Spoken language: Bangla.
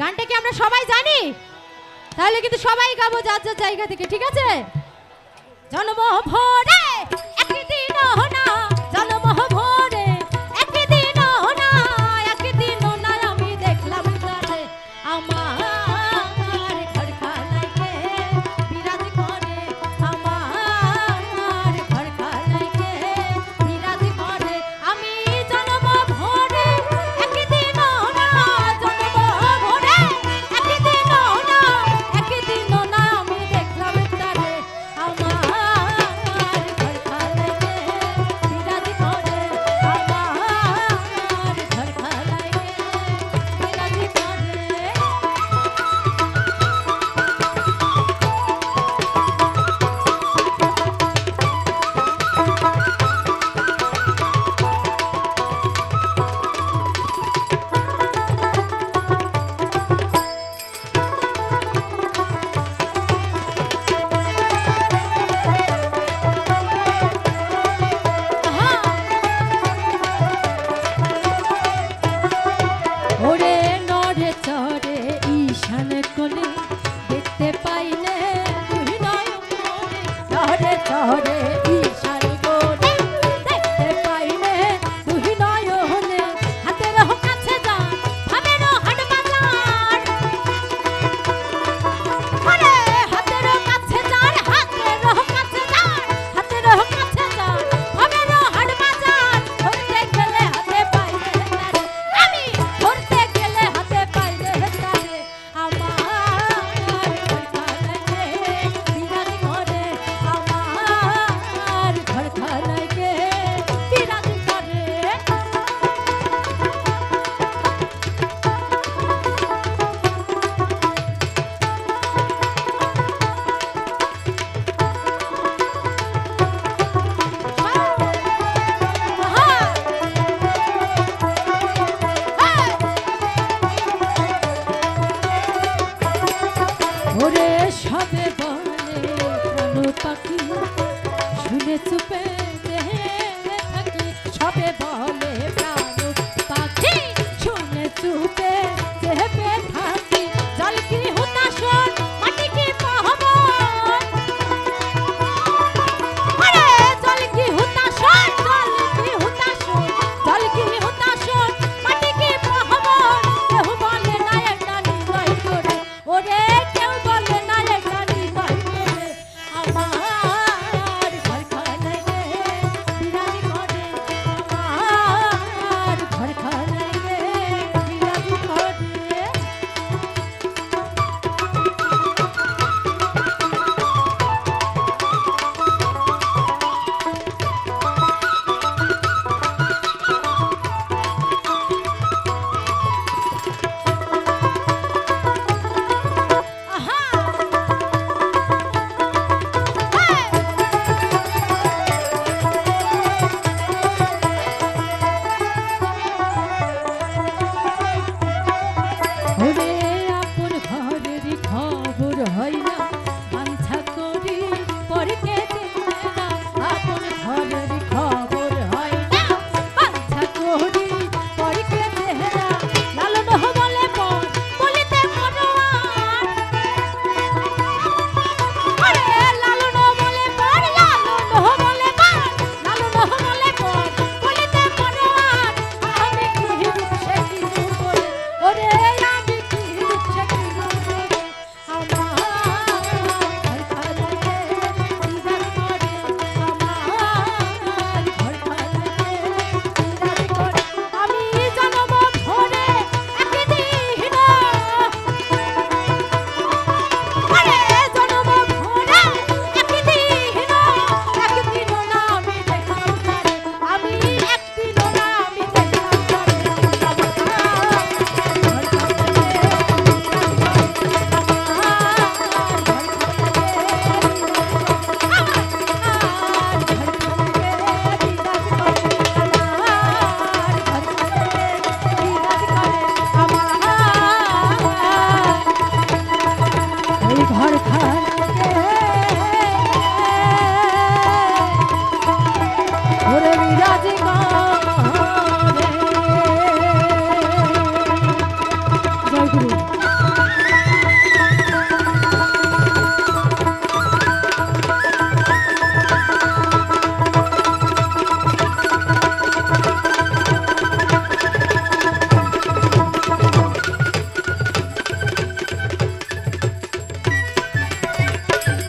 গানটা কি আমরা সবাই জানি? তাহলে কিন্তু সবাই গাবো যার যার জায়গা থেকে, ঠিক আছে? জন্ম ভরে শহরে পাখি শুনে চুপে দেহে থাকি সবে বলো গুরু